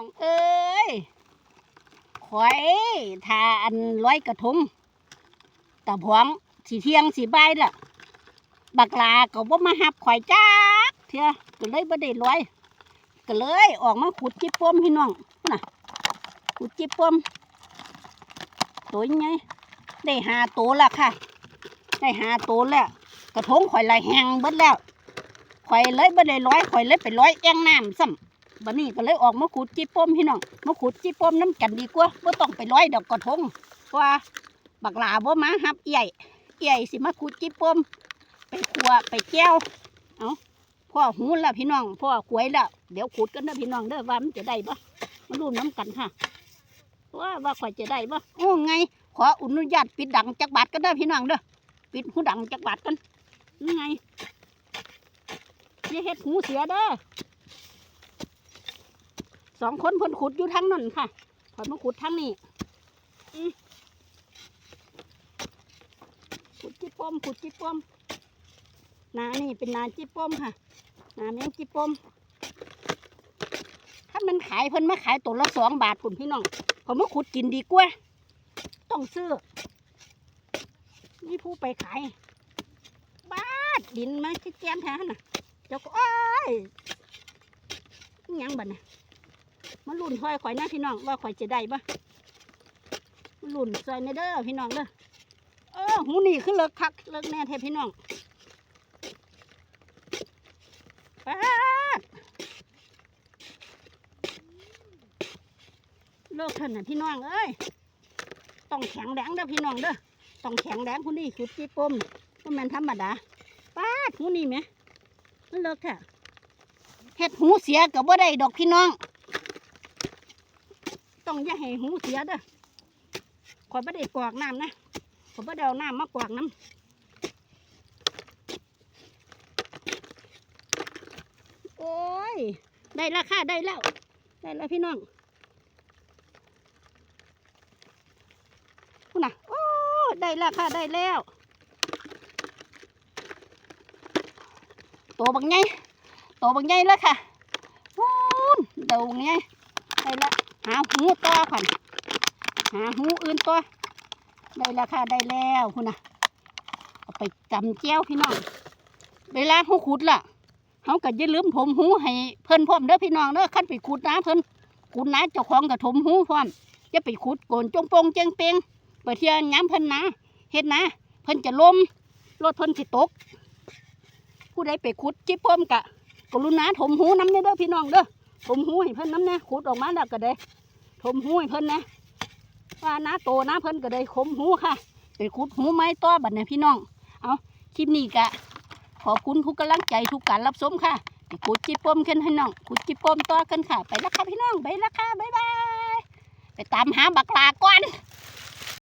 องเอ้ยข่อยทาอันร้อยกระทงตะพวงสีเทียงสีใบายละบักลาก็บ่มาหับข่อยจักเถอะก็เลยบ่ได้ร้อย ก็เลยออกมาขุดจิบป้มพี่น้องน่ะขุดจิบป้มตัวยังไงได้หาตัวและค่ะ ได้หาตัวแล้ว กระทงข่อยละแหงเบิดแล้วข่อยเลยบ่ได้ร้อยข่อยเลยไปร้อยแอ่งน้ำซ้ำ บัดนี้ก็เลยออกมาขุดจิบปมพี่น้องมาขุดจิบปมน้ำกันดีกว่าบ่ต้องไปร้อยดอกกระทงเพราะว่าบักหลาบ่มาหับเอี่ยเอี่สิมาขุดจิบปมไปขัวไปแก้วเอาพ่อหูแล้วพี่น้องพ่อกล้วยแล้วเดี๋ยวขุดกันนะพี่น้องเด้อว่ามันจะได้ปะมาดูน้ำกันค่ะว่าว่าข่อยจะได้ปะโอ้ไง ขออนุญาตปิดดังจักบาทกันเด้อพี่น้องเด้อปิดหูดังจักบาทกันนี่ไงอย่าเฮ็ดหูเสียเด้อ สองคนเพิ่นขุดอยู่ทางนั่นค่ะขอยมาขุดทางนี้ขุดจิปมขุดจิปมนานี่เป็นนาจิปมค่ะนาแมงจิปมถ้ามันขายเพิ่นมาขายตัวละสองบาทคุณพี่น้องผมมาขุดกินดีกว่าต้องซื้อนี่ผู้ไปขายบ้าดินมาที่แจมแท้น่ะเจ้าก็อ้ยอิหยังบัดน่ะ มาลุ่นถอยข่อยนะพี่น้องว่าข่อยจะได้ปะมาลุ่นซอยในเด้อพี่น้องเด้อเออหูนี่คือเลิกคักเลิกแน่แท้พี่น้องป๊าโลกท่านน่ะพี่น้องเอ้ยต้องแข็งแรงเด้อพี่น้องเด้อต้องแข็งแรงคนนี้คือจีปมก็แม่นธรรมดาป้าหูนี่ไหมมันเลิกแท้เฮ็ดหูเสียกับว่าได้ดอกพี่น้อง ต้องอย่าให้หูเสียเด้อขอยบ่ได้กวากน้ำนะขอยบ่ได้เอาน้ำมากวากน้ำโอ้ย ได้แล้วค่ะได้แล้ว ได้แล้วพี่น้องคุณน่ะโอ้ได้แล้วค่ะได้แล้วตัวบักไงตัวบักไงแล้วค่ะวู้นเดาบักไง ล้วหาหูต่อผ่นหาหูอื่นต่อได้แล้วค่ะได้แล้วคุณน่ะเอาไปจำเจ้วพี่น้องเวลาหูขุดล่ะเขาก็อย่าลืมถมหูให้เพิ่นพร้อมเด้อพี่น้องเด้อขั้นไปขุดน้าเพิ่นขุดน้าเจ้าของก็ถมหูพร้อมอย่าไปขุดโกนจงโปงเจงเปงไปเที่ยย้ำเพิ่นนะเฮ็ดนะเพิ่นจะล้มรถเพิ่นสิตก ผู้ใดไปขุดจิบพร้อมกะกรุณาถมหูน้ำเด้อพี่น้องเด้อ ถมหูให้เพิ่นน้ำแน่ขุดออกมาแล้วก็ได้ถมหูให้เพิ่นนะว่าน้าโตน้าเพิ่นก็ได้ขมหูค่ะไปขุดหูไม้ต่อบัดเนี่ยพี่น้อง เอาคลิปนี้กะขอบคุณทุกกำลังใจทุกการรับชมค่ะไปขุดจิปมกันให้น้องขุดจิปมต่อกันค่ะ ไปแล้วค่ะพี่น้องไปแล้วค่ะบ๊ายบายไปตามหาบักลาก่อน